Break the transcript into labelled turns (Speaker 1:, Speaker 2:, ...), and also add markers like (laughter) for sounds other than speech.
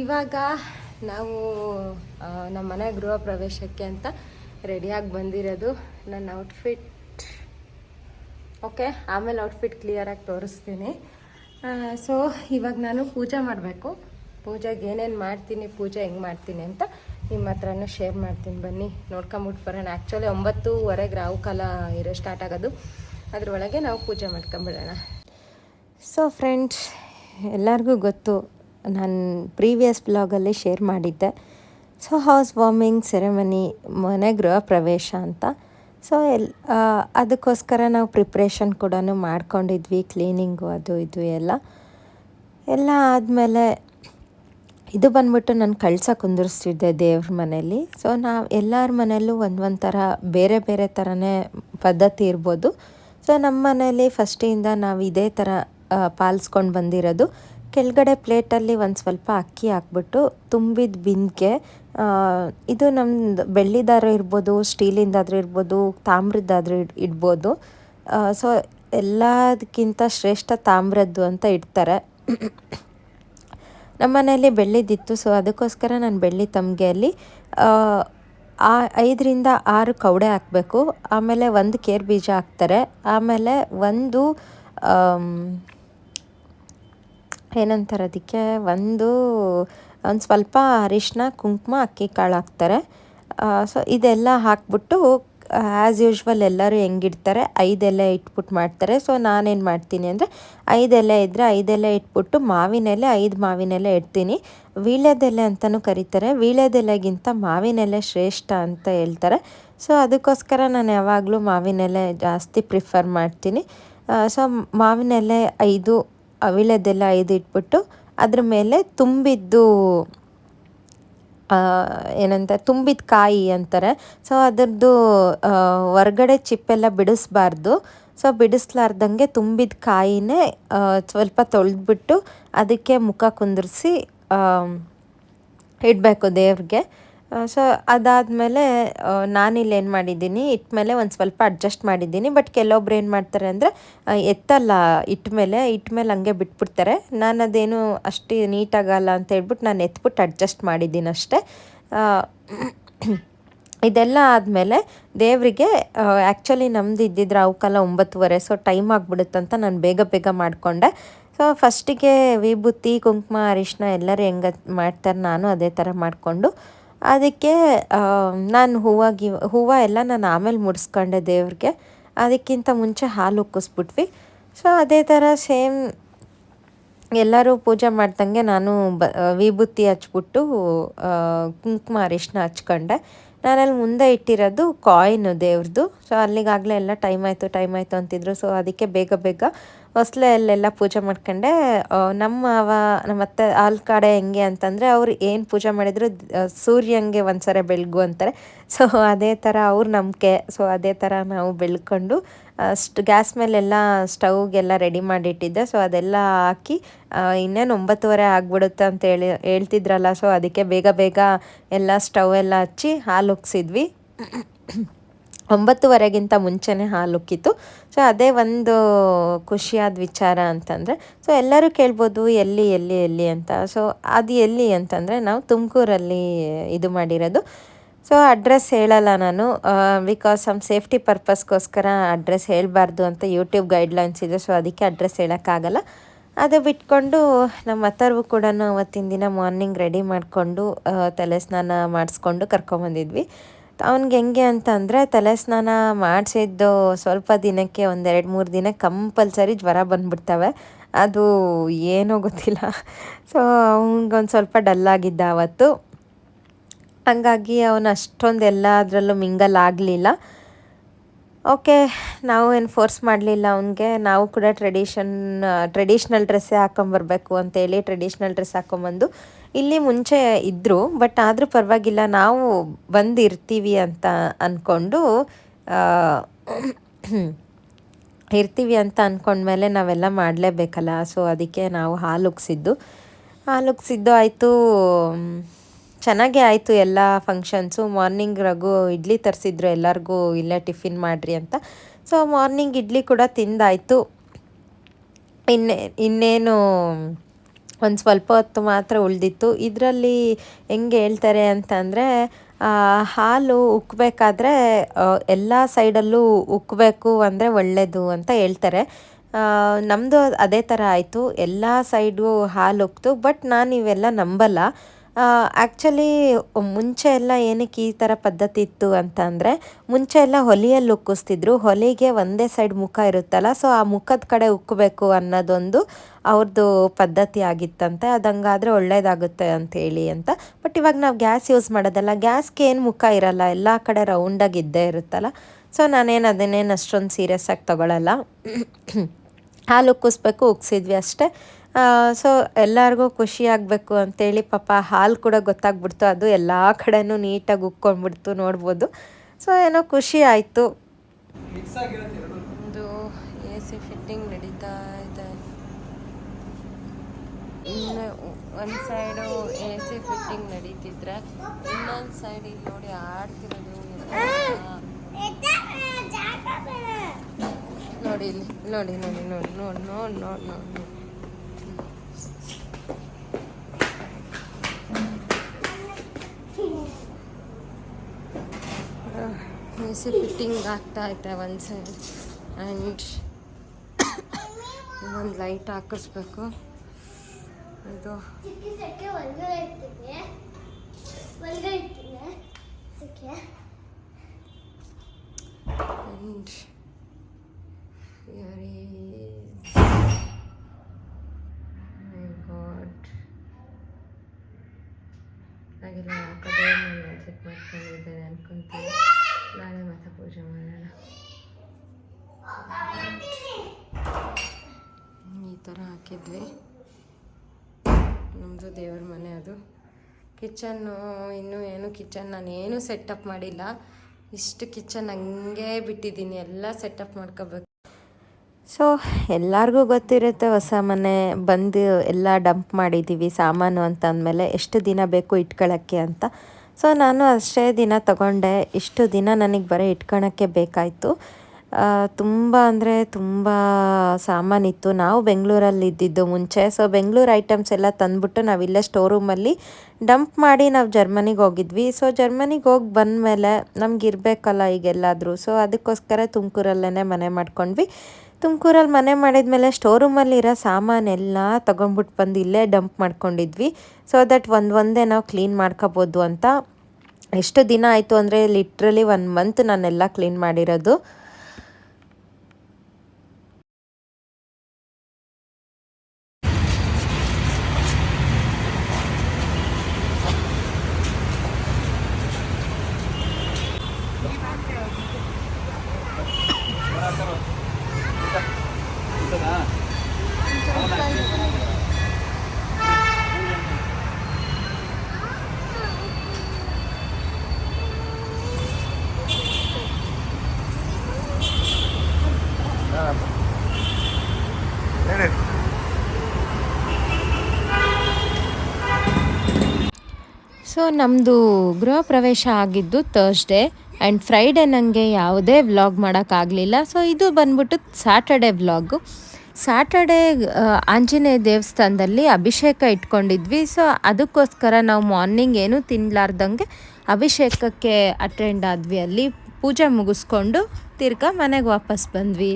Speaker 1: ಇವಾಗ ನಾವು ನಮ್ಮ ಮನೆ ಗೃಹ ಪ್ರವೇಶಕ್ಕೆ ಅಂತ ರೆಡಿಯಾಗಿ ಬಂದಿರೋದು ನನ್ನ ಔಟ್ಫಿಟ್ ಓಕೆ, ಆಮೇಲೆ ಔಟ್ಫಿಟ್ ಕ್ಲಿಯರಾಗಿ ತೋರಿಸ್ತೀನಿ. ಸೊ ಇವಾಗ ನಾನು ಪೂಜೆ ಮಾಡಬೇಕು. ಪೂಜೆಗೆ ಏನೇನು ಮಾಡ್ತೀನಿ, ಪೂಜೆ ಹೆಂಗೆ ಮಾಡ್ತೀನಿ ಅಂತ ನಿಮ್ಮ ಹತ್ರನೂ ಶೇರ್ ಮಾಡ್ತೀನಿ ಬನ್ನಿ. ನೋಡ್ಕೊಂಬಿಟ್ಟು ಬರೋಣ. ಆ್ಯಕ್ಚುಲಿ ಒಂಬತ್ತೂವರೆಗೆ ರಾವು ಕಾಲ ಇರೋ ಸ್ಟಾರ್ಟ್ ಆಗೋದು. ಅದರೊಳಗೆ ನಾವು ಪೂಜೆ ಮಾಡ್ಕೊಂಬಿಡೋಣ. ಸೊ ಫ್ರೆಂಡ್ಸ್ ಎಲ್ಲರಿಗೂ ಗೊತ್ತು, ನಾನು ಪ್ರೀವಿಯಸ್ ಬ್ಲಾಗಲ್ಲಿ ಶೇರ್ ಮಾಡಿದ್ದೆ. ಸೊ ಹೌಸ್ ವಾರ್ಮಿಂಗ್ ಸೆರೆಮನಿ ಮನೆ ಗೃಹ ಪ್ರವೇಶ ಅಂತ. ಸೊ ಎಲ್ ಅದಕ್ಕೋಸ್ಕರ ನಾವು ಪ್ರಿಪ್ರೇಷನ್ ಕೂಡ ಮಾಡ್ಕೊಂಡಿದ್ವಿ ಕ್ಲೀನಿಂಗು ಅದು ಇದು ಎಲ್ಲ. ಎಲ್ಲ ಆದಮೇಲೆ ಇದು ಬಂದ್ಬಿಟ್ಟು ನಾನು ಕಳ್ಸ ಕುಂದಿರಿಸ್ತಿದ್ದೆ ದೇವ್ರ ಮನೇಲಿ. ಸೊ ನಾವು ಎಲ್ಲರ ಮನೆಯಲ್ಲೂ ಒಂದು ಒಂದು ಥರ ಬೇರೆ ಬೇರೆ ಥರನೇ ಪದ್ಧತಿ ಇರ್ಬೋದು. ಸೊ ನಮ್ಮ ಮನೇಲಿ ಫಸ್ಟಿಂದ ನಾವು ಇದೇ ಥರ ಪಾಲಿಸ್ಕೊಂಡು ಬಂದಿರೋದು. ಕೆಳಗಡೆ ಪ್ಲೇಟಲ್ಲಿ ಒಂದು ಸ್ವಲ್ಪ ಅಕ್ಕಿ ಹಾಕ್ಬಿಟ್ಟು ತುಂಬಿದ ಬಿಂದಿಗೆ ಇದು ನಮ್ಮದು ಬೆಳ್ಳಿದಾದ್ರೂ ಇರ್ಬೋದು, ಸ್ಟೀಲಿಂದಾದರೂ ಇರ್ಬೋದು, ತಾಮ್ರದ್ದಾದರೂ ಇಡ್, ಇಡ್ಬೋದು. ಸೊ ಎಲ್ಲದಕ್ಕಿಂತ ಶ್ರೇಷ್ಠ ತಾಮ್ರದ್ದು ಅಂತ ಇಡ್ತಾರೆ. ನಮ್ಮ ಮನೆಯಲ್ಲಿ ಬೆಳ್ಳಿದಿತ್ತು, ಸೊ ಅದಕ್ಕೋಸ್ಕರ ನಾನು ಬೆಳ್ಳಿ ತಮ್ಗೆಯಲ್ಲಿ ಆ ಐದರಿಂದ ಆರು ಕೌಡೆ ಹಾಕಬೇಕು. ಆಮೇಲೆ ಒಂದು ಕೇರ್ ಬೀಜ ಹಾಕ್ತಾರೆ. ಆಮೇಲೆ ಒಂದು ಏನಂತಾರೆ ಅದಕ್ಕೆ ಒಂದು ಒಂದು ಸ್ವಲ್ಪ ಅರಿಶಿನ, ಕುಂಕುಮ, ಅಕ್ಕಿ ಕಾಳು ಹಾಕ್ತಾರೆ. ಸೊ ಇದೆಲ್ಲ ಹಾಕ್ಬಿಟ್ಟು ಆ್ಯಸ್ ಯೂಶ್ವಲ್ ಎಲ್ಲರೂ ಹೆಂಗಿಡ್ತಾರೆ ಐದು ಎಲೆ ಇಟ್ಬಿಟ್ಟು ಮಾಡ್ತಾರೆ. ಸೊ ನಾನೇನು ಮಾಡ್ತೀನಿ ಅಂದರೆ ಐದು ಎಲೆ ಇದ್ದರೆ ಐದು ಎಲೆ ಇಟ್ಬಿಟ್ಟು ಮಾವಿನೆಲೆ ಐದು ಮಾವಿನೆಲೆ ಇಡ್ತೀನಿ. ವೀಳ್ಯದೆಲೆ ಅಂತಲೂ ಕರೀತಾರೆ. ವೀಳ್ಯದೆಲೆಗಿಂತ ಮಾವಿನೆಲೆ ಶ್ರೇಷ್ಠ ಅಂತ ಹೇಳ್ತಾರೆ. ಸೊ ಅದಕ್ಕೋಸ್ಕರ ನಾನು ಯಾವಾಗಲೂ ಮಾವಿನೆಲೆ ಜಾಸ್ತಿ ಪ್ರಿಫರ್ ಮಾಡ್ತೀನಿ. ಸೊ ಮಾವಿನೆಲೆ ಐದು ಐದು ಇಟ್ಬಿಟ್ಟು ಅದ್ರ ಮೇಲೆ ತುಂಬಿದ್ದು ಏನಂತ, ತುಂಬಿದ ಕಾಯಿ ಅಂತಾರೆ. ಸೊ ಅದರದ್ದು ಹೊರ್ಗಡೆ ಚಿಪ್ಪೆಲ್ಲ ಬಿಡಿಸ್ಬಾರ್ದು. ಸೊ ಬಿಡಿಸ್ಲಾರ್ದಂಗೆ ತುಂಬಿದ ಕಾಯಿನೇ ಸ್ವಲ್ಪ ತೊಳೆದ್ಬಿಟ್ಟು ಅದಕ್ಕೆ ಮುಖ ಕುಂದಿರಿಸಿ ಇಡಬೇಕು ದೇವ್ರಿಗೆ. ಸೊ ಅದಾದಮೇಲೆ ನಾನಿಲ್ಲಿ ಏನು ಮಾಡಿದ್ದೀನಿ, ಇಟ್ಮೇಲೆ ಒಂದು ಸ್ವಲ್ಪ ಅಡ್ಜಸ್ಟ್ ಮಾಡಿದ್ದೀನಿ ಬಟ್ ಕೆಲವೊಬ್ರು ಏನು ಮಾಡ್ತಾರೆ ಅಂದರೆ ಎತ್ತಲ್ಲ ಇಟ್ಟ ಮೇಲೆ ಇಟ್ಟ ಮೇಲೆ ಹಂಗೆ ಬಿಟ್ಬಿಡ್ತಾರೆ. ನಾನು ಅದೇನು ಅಷ್ಟು ನೀಟಾಗಲ್ಲ ಅಂತ ಹೇಳ್ಬಿಟ್ಟು ನಾನು ಎತ್ಬಿಟ್ಟು ಅಡ್ಜಸ್ಟ್ ಮಾಡಿದ್ದೀನಿ ಅಷ್ಟೇ. ಇದೆಲ್ಲ ಆದಮೇಲೆ ದೇವರಿಗೆ ಆ್ಯಕ್ಚುಲಿ ನಮ್ದು ಇದ್ದಿದ್ರೆ ಅವಕ್ಕೆಲ್ಲ ಒಂಬತ್ತುವರೆ ಸೊ ಟೈಮ್ ಆಗಿಬಿಡುತ್ತಂತ ನಾನು ಬೇಗ ಬೇಗ ಮಾಡಿಕೊಂಡೆ. ಸೊ ಫಸ್ಟಿಗೆ ವಿಭೂತಿ, ಕುಂಕುಮ ಅರಿಶಿನ ಎಲ್ಲರೂ ಹೆಂಗ ಮಾಡ್ತಾರೆ, ನಾನು ಅದೇ ಥರ ಮಾಡಿಕೊಂಡು ಅದಕ್ಕೆ ನಾನು ಹೂವು ಗಿವ, ಹೂವು ಎಲ್ಲ ನಾನು ಆಮೇಲೆ ಮುಡಿಸ್ಕೊಂಡೆ ದೇವ್ರಿಗೆ. ಅದಕ್ಕಿಂತ ಮುಂಚೆ ಹಾಲು ಉಕ್ಕಿಸ್ಬಿಟ್ವಿ. ಸೊ ಅದೇ ಥರ ಸೇಮ್ ಎಲ್ಲರೂ ಪೂಜೆ ಮಾಡ್ದಂಗೆ ನಾನು ಬ ವಿಭೂತಿ ಹಚ್ಬಿಟ್ಟು ಕುಂಕುಮ ಅರಿಶಿನ ಹಚ್ಕೊಂಡೆ. ನಾನಲ್ಲಿ ಮುಂದೆ ಇಟ್ಟಿರೋದು ಕಾಯಿನು ದೇವ್ರದ್ದು ಸೊ ಅಲ್ಲಿಗಾಗಲೇ ಎಲ್ಲ ಟೈಮ್ ಆಯಿತು ಟೈಮ್ ಆಯಿತು ಅಂತಿದ್ರು. ಸೊ ಅದಕ್ಕೆ ಬೇಗ ಬೇಗ ಹೊಸ್ಲೆಯಲ್ಲೆಲ್ಲ ಪೂಜೆ ಮಾಡ್ಕೊಂಡೆ ನಮ್ಮ ಅವ, ನಮ್ಮ ಅತ್ತೆ ಆಲ್ ಕಡೆ ಹೆಂಗೆ ಅಂತಂದರೆ ಅವ್ರು ಏನು ಪೂಜೆ ಮಾಡಿದ್ರು ಸೂರ್ಯಂಗೆ ಒಂದ್ಸರಿ ಬೆಳಗು ಅಂತಾರೆ. ಸೊ ಅದೇ ಥರ ಅವ್ರ ನಂಬಿಕೆ. ಸೊ ಅದೇ ಥರ ನಾವು ಬೆಳ್ಕೊಂಡು ಅಷ್ಟು ಗ್ಯಾಸ್ ಮೇಲೆಲ್ಲ ಸ್ಟವ್ಗೆಲ್ಲ ರೆಡಿ ಮಾಡಿಟ್ಟಿದ್ದೆ. ಸೊ ಅದೆಲ್ಲ ಹಾಕಿ ಇನ್ನೇನು ಒಂಬತ್ತುವರೆ ಆಗ್ಬಿಡುತ್ತೆ ಅಂತ ಹೇಳಿ, ಹೇಳ್ತಿದ್ರಲ್ಲ. ಸೊ ಅದಕ್ಕೆ ಬೇಗ ಬೇಗ ಎಲ್ಲ ಸ್ಟವ್ ಎಲ್ಲ ಹಚ್ಚಿ ಹಾಲು ಉಗ್ಸಿದ್ವಿ ಒಂಬತ್ತುವರೆಗಿಂತ ಮುಂಚೆನೇ ಹಾಲು ಉಕ್ಕಿತ್ತು ಸೊ ಅದೇ ಒಂದು ಖುಷಿಯಾದ ವಿಚಾರ ಅಂತಂದರೆ ಸೊ ಎಲ್ಲರೂ ಕೇಳ್ಬೋದು, ಎಲ್ಲಿ ಎಲ್ಲಿ ಎಲ್ಲಿ ಅಂತ. ಸೊ ಅದು ಎಲ್ಲಿ ಅಂತಂದರೆ, ನಾವು ತುಮಕೂರಲ್ಲಿ ಇದು ಮಾಡಿರೋದು. ಸೊ ಅಡ್ರೆಸ್ ಹೇಳಲ್ಲ ನಾನು. ಬಿಕಾಸ್ ಸಮ್ ಸೇಫ್ಟಿ ಪರ್ಪಸ್ಗೋಸ್ಕರ ಅಡ್ರೆಸ್ ಹೇಳಬಾರ್ದು ಅಂತ ಯೂಟ್ಯೂಬ್ ಗೈಡ್ಲೈನ್ಸ್ ಇದೆ ಸೊ ಅದಕ್ಕೆ ಅಡ್ರೆಸ್ ಹೇಳೋಕ್ಕಾಗಲ್ಲ. ಅದು ಬಿಟ್ಕೊಂಡು ನಮ್ಮ ಅತ್ತರ್ವು ಕೂಡ ಅವತ್ತಿನ ದಿನ ಮಾರ್ನಿಂಗ್ ರೆಡಿ ಮಾಡಿಕೊಂಡು ತಲೆ ಸ್ನಾನ ಮಾಡಿಸ್ಕೊಂಡು ಕರ್ಕೊಂಬಂದಿದ್ವಿ. ಅವ್ನಿಗೆ ಹೆಂಗೆ ಅಂತ ಅಂದರೆ ತಲೆ ಸ್ನಾನ ಮಾಡಿಸಿದ್ದು ಸ್ವಲ್ಪ ದಿನಕ್ಕೆ ಒಂದೆರಡು ಮೂರು ದಿನ ಕಂಪಲ್ಸರಿ ಜ್ವರ ಬಂದ್ಬಿಡ್ತವೆ. ಅದು ಏನೂ ಗೊತ್ತಿಲ್ಲ. ಸೊ ಅವನಿಗೊಂದು ಸ್ವಲ್ಪ ಡಲ್ ಆಗಿದ್ದ ಅವತ್ತು. ಹಂಗಾಗಿ ಅವನು ಅಷ್ಟೊಂದು ಎಲ್ಲದರಲ್ಲೂ ಮಿಂಗಲ್ ಆಗಲಿಲ್ಲ. ಓಕೆ, ನಾವು ಏನು ಫೋರ್ಸ್ ಮಾಡಲಿಲ್ಲ ಅವನಿಗೆ. ನಾವು ಕೂಡ ಟ್ರೆಡಿಷನ್ ಟ್ರೆಡಿಷ್ನಲ್ ಡ್ರೆಸ್ಸೇ ಹಾಕೊಂಬರ್ಬೇಕು ಅಂತೇಳಿ ಟ್ರೆಡಿಷ್ನಲ್ ಡ್ರೆಸ್ ಹಾಕೊಂಬಂದು ಇಲ್ಲಿ ಮುಂಚೆ ಇದ್ದರು ಬಟ್ ಆದರೂ ಪರವಾಗಿಲ್ಲ, ನಾವು ಬಂದು ಇರ್ತೀವಿ ಅಂತ ಅಂದ್ಕೊಂಡು ಇರ್ತೀವಿ ಅಂತ ಅಂದ್ಕೊಂಡ್ಮೇಲೆ ನಾವೆಲ್ಲ ಮಾಡಲೇಬೇಕಲ್ಲ. ಸೊ ಅದಕ್ಕೆ ನಾವು ಹಾಲು ಉಗ್ಸಿದ್ದು ಹಾಲು ಉಗ್ಸಿದ್ದು ಆಯಿತು ಚೆನ್ನಾಗೇ ಆಯಿತು ಎಲ್ಲ ಫಂಕ್ಷನ್ಸು ಮಾರ್ನಿಂಗ್ ರಘು ಇಡ್ಲಿ ತರಿಸಿದ್ರು ಎಲ್ಲರಿಗೂ ಇಲ್ಲೇ ಟಿಫಿನ್ ಮಾಡಿರಿ ಅಂತ. ಸೊ ಮಾರ್ನಿಂಗ್ ಇಡ್ಲಿ ಕೂಡ ತಿಂದಾಯಿತು. ಇನ್ನೇ, ಇನ್ನೇನು ಒಂದು ಸ್ವಲ್ಪ ಹೊತ್ತು ಮಾತ್ರ ಉಳಿದಿತ್ತು. ಇದರಲ್ಲಿ ಹೆಂಗೆ ಹೇಳ್ತಾರೆ ಅಂತಂದರೆ ಹಾಲು ಉಕ್ಕಬೇಕಾದ್ರೆ ಎಲ್ಲ ಸೈಡಲ್ಲೂ ಉಕ್ಕಬೇಕು ಅಂದರೆ ಒಳ್ಳೆಯದು ಅಂತ ಹೇಳ್ತಾರೆ. ನಮ್ಮದು ಅದೇ ಥರ ಆಯಿತು. ಎಲ್ಲ ಸೈಡು ಹಾಲು ಉಕ್ತು, ಬಟ್ ನಾನು ಇವೆಲ್ಲ ನಂಬಲ್ಲ. ಆ್ಯಕ್ಚುಲಿ ಮುಂಚೆ ಎಲ್ಲ ಏನಕ್ಕೆ ಈ ಥರ ಪದ್ಧತಿ ಇತ್ತು ಅಂತ ಅಂದರೆ, ಮುಂಚೆ ಎಲ್ಲ ಹೊಲಿಯಲ್ಲಿ ಉಕ್ಕಿಸ್ತಿದ್ರು. ಹೊಲಿಗೆ ಒಂದೇ ಸೈಡ್ ಮುಖ ಇರುತ್ತಲ್ಲ ಸೊ ಆ ಮುಖದ ಕಡೆ ಉಕ್ಕಬೇಕು ಅನ್ನೋದೊಂದು ಅವ್ರದ್ದು ಪದ್ಧತಿ ಆಗಿತ್ತಂತೆ. ಅದು ಹಂಗಾದ್ರೆ ಒಳ್ಳೇದಾಗುತ್ತೆ ಅಂತೇಳಿ ಅಂತ. ಬಟ್ ಇವಾಗ ನಾವು ಗ್ಯಾಸ್ ಯೂಸ್ ಮಾಡೋದಲ್ಲ, ಗ್ಯಾಸ್ಗೆ ಏನು ಮುಖ ಇರಲ್ಲ, ಎಲ್ಲ ಕಡೆ ರೌಂಡಾಗಿ ಇದ್ದೇ ಇರುತ್ತಲ್ಲ. ಸೊ ನಾನೇನು ಅದನ್ನೇನು ಅಷ್ಟೊಂದು ಸೀರಿಯಸ್ ಆಗಿ ತೊಗೊಳಲ್ಲ. (coughs) ಹಾಲು ಉಕ್ಕಿಸ್ಬೇಕು, ಉಕ್ಸಿದ್ವಿ ಅಷ್ಟೇ. ಸೊ ಎಲ್ಲರಿಗೂ ಖುಷಿ ಆಗಬೇಕು ಅಂತೇಳಿ ಪಾಪ ಹಾಲು ಕೂಡ ಗೊತ್ತಾಗ್ಬಿಡ್ತು. ಅದು ಎಲ್ಲ ಕಡೆನೂ ನೀಟಾಗಿ ಉಕ್ಕೊಂಡ್ಬಿಡ್ತು ನೋಡ್ಬೋದು. ಸೊ ಏನೋ ಖುಷಿ ಆಯಿತು.
Speaker 2: ಒಂದು ಎ ಸಿ ಫಿಟ್ಟಿಂಗ್ ನಡೀತಾ ಇದೆ. ಇನ್ನು ಒಂದು ಸೈಡು ಎ ಸಿ ಫಿಟ್ಟಿಂಗ್ ನಡೀತಿದ್ರೆ ಇನ್ನೊಂದು ಸೈಡ್ ಇಲ್ಲಿ ನೋಡಿ ಆಡ್ತಿರೋದು ನೋಡಿ ಇಲ್ಲಿ, ನೋಡಿ ನೋಡಿ ನೋಡಿ ನೋಡಿ ನೋಡಿ ನೋಡಿ ನೋಡಿ. ಎ ಸಿ ಫಿಟ್ಟಿಂಗ್ ಆಗ್ತಾ ಐತೆ ಒಂದು ಸೈಡ್ ಆ್ಯಂಡ್ ಇನ್ನೊಂದು ಲೈಟ್ ಹಾಕಿಸ್ಬೇಕು ಇದು
Speaker 3: ಚಿಕ್ಕಿ ಸೆಕೆ ಒಳಗಡೆ ಇರ್ತೀನಿ ಒಳಗಡೆ ಇರ್ತೀನಿ ಸೆಕೆ
Speaker 2: ಆ್ಯಂಡ್ ಥರ ಹಾಕಿದ್ವಿ. ನಮ್ಮದು ದೇವ್ರ ಮನೆ ಅದು. ಕಿಚನ್ನು ಇನ್ನೂ ಏನು ಕಿಚನ್ ನಾನು ಏನೂ ಸೆಟಪ್ ಮಾಡಿಲ್ಲ. ಇಷ್ಟು ಕಿಚನ್ ಹಂಗೆ ಬಿಟ್ಟಿದ್ದೀನಿ. ಎಲ್ಲ ಸೆಟಪ್ ಮಾಡ್ಕೋಬೇಕು.
Speaker 1: ಸೊ, ಎಲ್ಲರಿಗೂ ಗೊತ್ತಿರುತ್ತೆ ಹೊಸ ಮನೆ ಬಂದು ಎಲ್ಲ ಡಂಪ್ ಮಾಡಿದ್ದೀವಿ, ಸಾಮಾನು ಅಂತ ಅಂದಮೇಲೆ ಎಷ್ಟು ದಿನ ಬೇಕು ಇಟ್ಕೊಳ್ಳೋಕ್ಕೆ ಅಂತ. ಸೊ, ನಾನು ಅಷ್ಟೇ ದಿನ ತಗೊಂಡೆ. ಇಷ್ಟು ದಿನ ನನಗೆ ಬರೀ ಇಟ್ಕೊಳಕ್ಕೆ ಬೇಕಾಯಿತು. ತುಂಬ ಅಂದರೆ ತುಂಬ ಸಾಮಾನಿತ್ತು. ನಾವು ಬೆಂಗಳೂರಲ್ಲಿ ಇದ್ದಿದ್ದು ಮುಂಚೆ. ಸೊ ಬೆಂಗಳೂರು ಐಟಮ್ಸ್ ಎಲ್ಲ ತಂದ್ಬಿಟ್ಟು ನಾವಿಲ್ಲೇ ಸ್ಟೋರೂಮಲ್ಲಿ ಡಂಪ್ ಮಾಡಿ ನಾವು ಜರ್ಮನಿಗೆ ಹೋಗಿದ್ವಿ. ಸೊ ಜರ್ಮನಿಗೆ ಹೋಗಿ ಬಂದಮೇಲೆ ನಮ್ಗೆ ಇರಬೇಕಲ್ಲ ಈಗೆಲ್ಲಾದರೂ. ಸೊ ಅದಕ್ಕೋಸ್ಕರ ತುಮಕೂರಲ್ಲೇ ಮನೆ ಮಾಡ್ಕೊಂಡ್ವಿ. ತುಮಕೂರಲ್ಲಿ ಮನೆ ಮಾಡಿದ್ಮೇಲೆ ಸ್ಟೋರ್ ರೂಮಲ್ಲಿರೋ ಸಾಮಾನೆಲ್ಲ ತೊಗೊಂಡ್ಬಿಟ್ಟು ಬಂದು ಇಲ್ಲೇ ಡಂಪ್ ಮಾಡ್ಕೊಂಡಿದ್ವಿ. ಸೊ ದಟ್ ಒಂದು, ಒಂದೇ ನಾವು ಕ್ಲೀನ್ ಮಾಡ್ಕೋಬೋದು ಅಂತ. ಎಷ್ಟು ದಿನ ಆಯಿತು ಅಂದರೆ ಲಿಟ್ರಲಿ ಒನ್ ಮಂತ್ ನಾನೆಲ್ಲ ಕ್ಲೀನ್ ಮಾಡಿರೋದು.
Speaker 2: ಸೊ ನಮ್ಮದು ಗೃಹ ಪ್ರವೇಶ ಆಗಿದ್ದು ತರ್ಸ್ಡೇ ಆ್ಯಂಡ್ ಫ್ರೈಡೇ ನನಗೆ ಯಾವುದೇ ವ್ಲಾಗ್ ಮಾಡೋಕ್ಕಾಗಲಿಲ್ಲ ಸೊ ಇದು ಬಂದ್ಬಿಟ್ಟು ಸ್ಯಾಟರ್ಡೆ ವ್ಲಾಗು ಸ್ಯಾಟರ್ಡೇ ಆಂಜನೇಯ ದೇವಸ್ಥಾನದಲ್ಲಿ ಅಭಿಷೇಕ ಇಟ್ಕೊಂಡಿದ್ವಿ. ಸೊ ಅದಕ್ಕೋಸ್ಕರ ನಾವು ಮಾರ್ನಿಂಗ್ ಏನೂ ತಿನ್ನಲಾರ್ದಂಗೆ ಅಭಿಷೇಕಕ್ಕೆ ಅಟೆಂಡ್ ಆದ್ವಿ ಅಲ್ಲಿ. ಪೂಜೆ ಮುಗಿಸ್ಕೊಂಡು ತಿರ್ಗಾ ಮನೆಗೆ ವಾಪಸ್ ಬಂದ್ವಿ.